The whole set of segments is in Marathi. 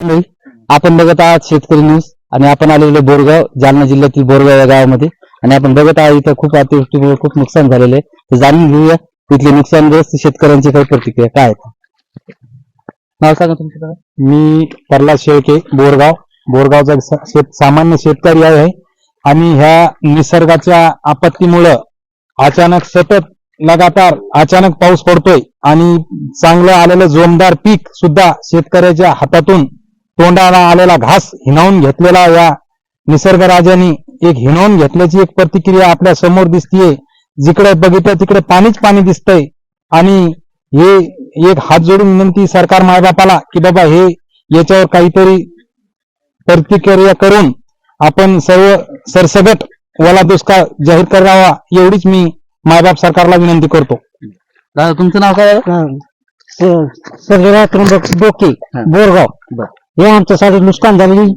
आपण बघत आहात शेतकरी न्यूज आणि आपण आलेलो बोरगाव जालना जिल्ह्यातील बोरगाव या गावामध्ये. आणि आपण बघत आहात इथं खूप अतिवृष्टीमुळे खूप नुकसान झालेले आहे. तर जाणून घेऊया तिथले नुकसानग्रस्त शेतकऱ्यांची काही प्रतिक्रिया काय आहेत नाव सांगा तुमचं मी प्रल्हाद शेळके बोरगाव. बोरगावचा शेत सामान्य शेतकरी आहे. आणि ह्या निसर्गाच्या आपत्तीमुळं अचानक सतत लगातार अचानक पाऊस पडतोय. आणि चांगलं आलेलं जोमदार पीक सुद्धा शेतकऱ्याच्या हातातून तोंडाला आलेला घास हिनावून घेतलेला या निसर्गराजाने एक हिनावून घेतल्याची एक प्रतिक्रिया आपल्यासमोर दिसतीये. जिकडे बघितलं तिकडे पाणीच पाणी दिसतंय. आणि हे एक हात जोडून विनंती सरकार मायबापाला की बाबा हे याच्यावर काहीतरी प्रतिक्रिया करून आपण सर्व सरसगट ओला दुष्काळ जाहीर करावा एवढीच मी मायबाप सरकारला विनंती करतो. दादा तुमचं नाव काय त्र्यंबक डोके हा. बोरगाव. हे आमच्यासाठी नुकसान झालेली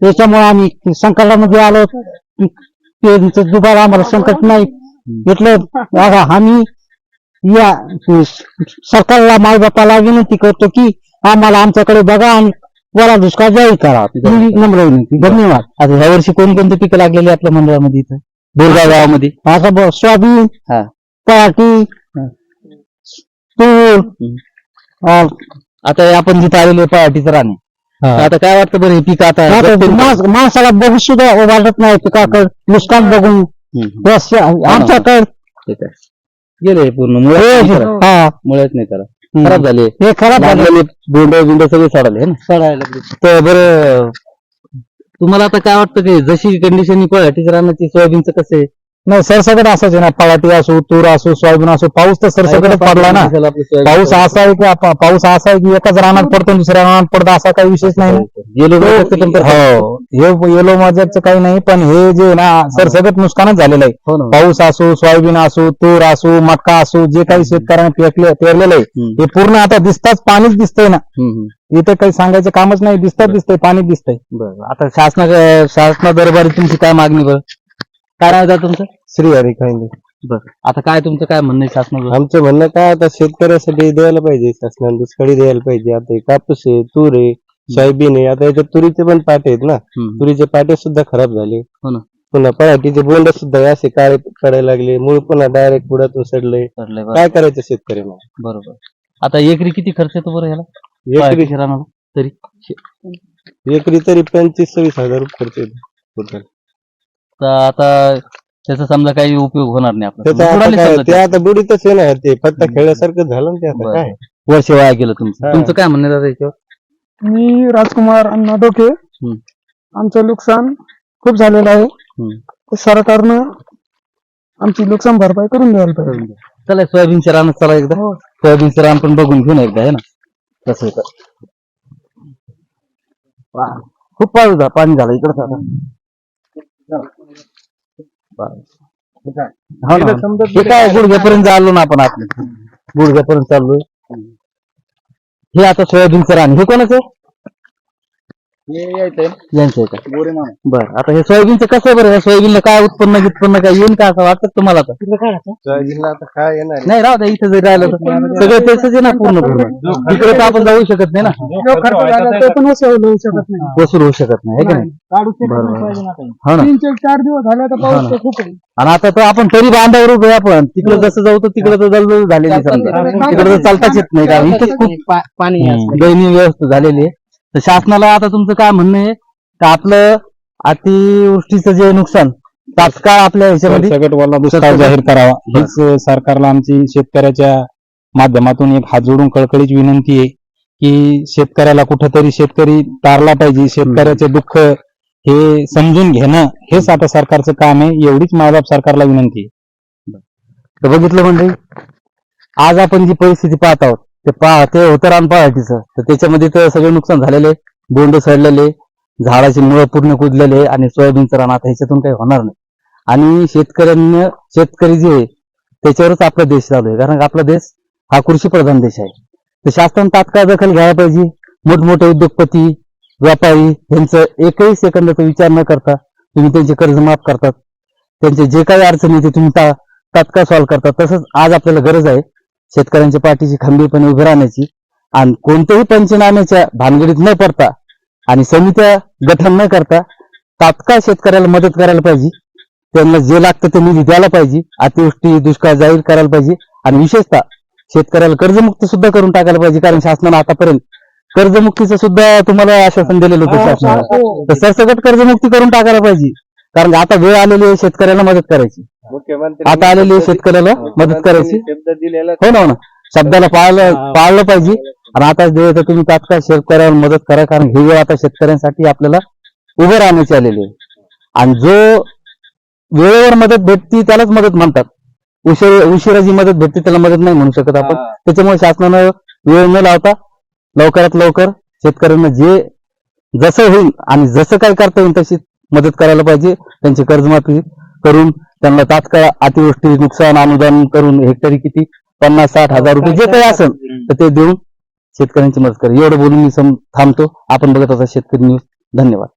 त्याच्यामुळे आम्ही संकटामध्ये आलो. पेरणीचं दुबारा आम्हाला संकट नाही. म्हटलं आम्ही या सरकारला मायबापाला विनंती करतो की आम्हाला आमच्याकडे बघा आणि वरा दुष्काळ जाहीर करा. नम्र विनंती. धन्यवाद. आता ह्या वर्षी कोणकोणते पिकं लागलेली आपल्या मंडळामध्ये इथं? बोरगाव गावामध्ये? ब- सोयाबीन. पराठी. तूर आता आपण जिथं आलेलो पहाटीचं राणे आता काय वाटतं बरं हे पीक आता जगतील? माणस- माणसाला बघू सुद्धा वाटत नाही पिकाकडे नुकसान बघून हम्म. बस आमच्याकडे ठीक आहे. गेले पूर्ण. नाही त्याला. हा. नाही त्याला खराब झाले. हे खराब झालं. लागलेले बोंड बिंड सगळे सोडाले ना? तर बरं तुम्हाला आता काय वाटतं की जशी कंडिशन पळाटीच्या रानाची सोयाबीनचं कसं आहे? नाही सरसकट असायचे ना. पळाटी असो तूर असो सोयाबीन असो पाऊस तर सरसकटच पडला ना. पाऊस असा आहे की आप- पाऊस असा आहे की एकाच रानात पडतो दुसऱ्या रानात पडतो असा काही विशेष नाही ना. गेलो करतात. हो हे. येलो माझ्याचं काही नाही पण हे जे ना सरसकट नुकसानच झालेलं आहे. हो ना. पाऊस असो सोयाबीन असो तूर असो मका असो जे काही शेतकऱ्यांना पेरले पेरलेलं आहे हम्म, हे पूर्ण आता दिसताच पाणीच दिसतंय ना. हम्म, हम्म. इथे काही सांगायचं कामच नाही दिसतात दिसतंय पाणी दिसतंय. बरं. आता शासना शासना दरबारी तुमची काय मागणी बरं? काय राहता तुमचं? श्री हरी खांदे बरं. आता काय तुमचं काय म्हणणं आहे शासनाचं? आमचं म्हणणं काय आता शेतकऱ्यासाठी द्यायला पाहिजे शासनाने दुष्काळी द्यायला पाहिजे. आता हे कापूस आहे तूर आहे सोयाबीन आहे. आता याच्यात तुरीचे पण पाटे आहेत ना. हम्म, तुरीचे पाटे सुद्धा खराब झाले. हो ना. पुन्हा पराठीचे बोंड सुद्धा असे काळे पडायला लागले. मूळ पुन्हा डायरेक्ट बुडातून सडले. ठरलंय बरं. काय करायचं शेतकऱ्यांना बरोबर. आता एकरी किती खर्च येतो बरं ह्याला एकरी तरी? एकरी तरी पंचवीस सव्वीस हजार रुपये खर्च येतो total. तर आता त्याचा समजा काही उपयोग होणार नाही त्याचा आता बुडाले काय समजा ते ते. आता बुडीतच आहे ना ते पत्ता खेळल्यासारखं झालं ना ते आता बरं. काय वर्ष वाया गेलं तुमचं हा. तुमचं काय म्हणणं आहे दादा याच्यावर मी राजकुमार अण्णा डोके हम्म. आमचं नुकसान खूप झालेलं आहे हम्म. तर सरकारनं आमची नुकसान भरपाई करून द्यायला पाहिजे चला सोयाबीनच्या रानात चला एकदा हो. सोयाबीनचं रान पण बघून घेऊन एकदा आहे ना कसं. वा, खूप पाऊस झाला पाणी झालं इकडं आता हो ना. हे काय गुडघ्यापर्यंत आलो ना आपण आपलं गुडघ्यापर्यंत चाललोय हे आता सोयाबीनचं रान हे कोणाचं आहे? यांचं आहे का? बरं आता हे सोयाबीनचं कसं आहे बरं? या सोयाबीनला काय उत्पन्न उत्पन्न काय येईन का असं वाटतं तुम्हाला आता? सोयाबीनला आता काय येणार? नाही राहू द्या इथं जरी राहिलं तर. सगळं तेच आहे ना पूर्ण पूर्ण तिकडे तर आपण जाऊ शकत नाही ना. जो खर्च झाला तो पण वसूल होऊ शकत नाही. वसूल होऊ शकत नाही है का नाही? काढू शकत बरोबर. नाही पाहिजे ना काही. हो ना. तीन चार चार दिवस झाले तर हा पाऊस ना. तर खूप आहे. आणि आता तर आपण तरी बांधावर उभे आपण. तिकडे जसं जाऊ तर तिकडे तर जलजल झालेली समजा. तिकडे तर चालताच येत नाही कारण इथेच खूप पाणी दयनीय व्यवस्था झालेली आहे. तर शासनाला आता तुमचं काय म्हणणं आहे? का आपलं अतिवृष्टीचं जे नुकसान तात्काळ आपल्या ह्याच्यामध्ये सरसकट वाला दुष्काळ जाहीर करावा. हीच सरकारला आमची शेतकऱ्याच्या माध्यमातून एक हात जोडून कळकळीची विनंती आहे की शेतकऱ्याला कुठंतरी शेतकरी तारला पाहिजे शेतकऱ्याचे दुःख हे समजून घेणं हेच आता सरकारचं काम आहे एवढीच मायबाप सरकारला विनंती आहे. तर बघितलं म्हणजे आज आपण जी परिस्थिती पाहत आहोत ते पा ते होतं रान पहाटीचं तर त्याच्यामध्ये तर सगळे नुकसान झालेले बोंड सडलेले झाडाची मुळं पूर्ण कुजलेले आणि सोयाबीनचं रान आता ह्याच्यातून काही होणार नाही. आणि शेतकऱ्यांना शेतकरी जे आहे त्याच्यावरच आपला देश चालू आहे. कारण आपला देश हा कृषी प्रधान देश आहे. तर शासन तात्काळ दखल घ्यायला पाहिजे. मोठमोठे उद्योगपती व्यापारी यांचं एकही सेकंदाचा विचार न करता तुम्ही त्यांचे कर्ज माफ करतात. त्यांचे जे काही अडचणी येते तुम्ही तात्काळ सॉल्व्ह करतात. तसंच आज आपल्याला गरज आहे शेतकऱ्यांच्या पाठीशी खंबीरपणे उभे राहण्याची आणि कोणत्याही पंचनाम्याच्या भानगडीत न पडता आणि समित्या गठन न करता तात्काळ शेतकऱ्याला मदत करायला पाहिजे. त्यांना जे लागतं ते निधी द्यायला पाहिजे. अतिवृष्टी दुष्काळ जाहीर करायला पाहिजे. आणि विशेषतः शेतकऱ्याला कर्जमुक्त सुद्धा करून टाकायला पाहिजे कारण शासनानं आतापर्यंत कर्जमुक्तीचं सुद्धा तुम्हाला आश्वासन दिलेलं होतं शासनानं तर सरसकट कर्जमुक्ती करून टाकायला पाहिजे. कारण आता वेळ आलेली आहे शेतकऱ्याला मदत करायची. मुख्यमंत्री आता आलेली आहे शेतकऱ्याला मदत करायची. शब्द दिलेला हो ना हो ना. शब्दाला पाळलं पाळलं पाहिजे. आणि आता जे आहे ते तुम्ही तात्काळ शेतकऱ्याला मदत करा कारण ही वेळ आता शेतकऱ्यांसाठी आपल्याला उभं राहण्याची आलेली आहे. आणि जो वेळेवर मदत भेटती त्यालाच मदत म्हणतात. उशीर उशिरा जी मदत भेटते त्याला मदत नाही म्हणू शकत आपण. त्याच्यामुळे शासनानं वेळ न लावता लवकरात लवकर शेतकऱ्यांना जे जसं होईल आणि जसं काय करता येईल तशी मदत करायला पाहिजे. त्यांची कर्जमाफी करून त्यांना तात्काळ अतिवृष्टी नुकसान अनुदान करून हेक्टरी किती? पन्नास साठ हजार रुपये जे काही असेल तर ते देऊन शेतकऱ्यांची मदत करा. एवढं बोलून मी सम- थांबतो. आपण बघत असा शेतकरी न्यूज. धन्यवाद.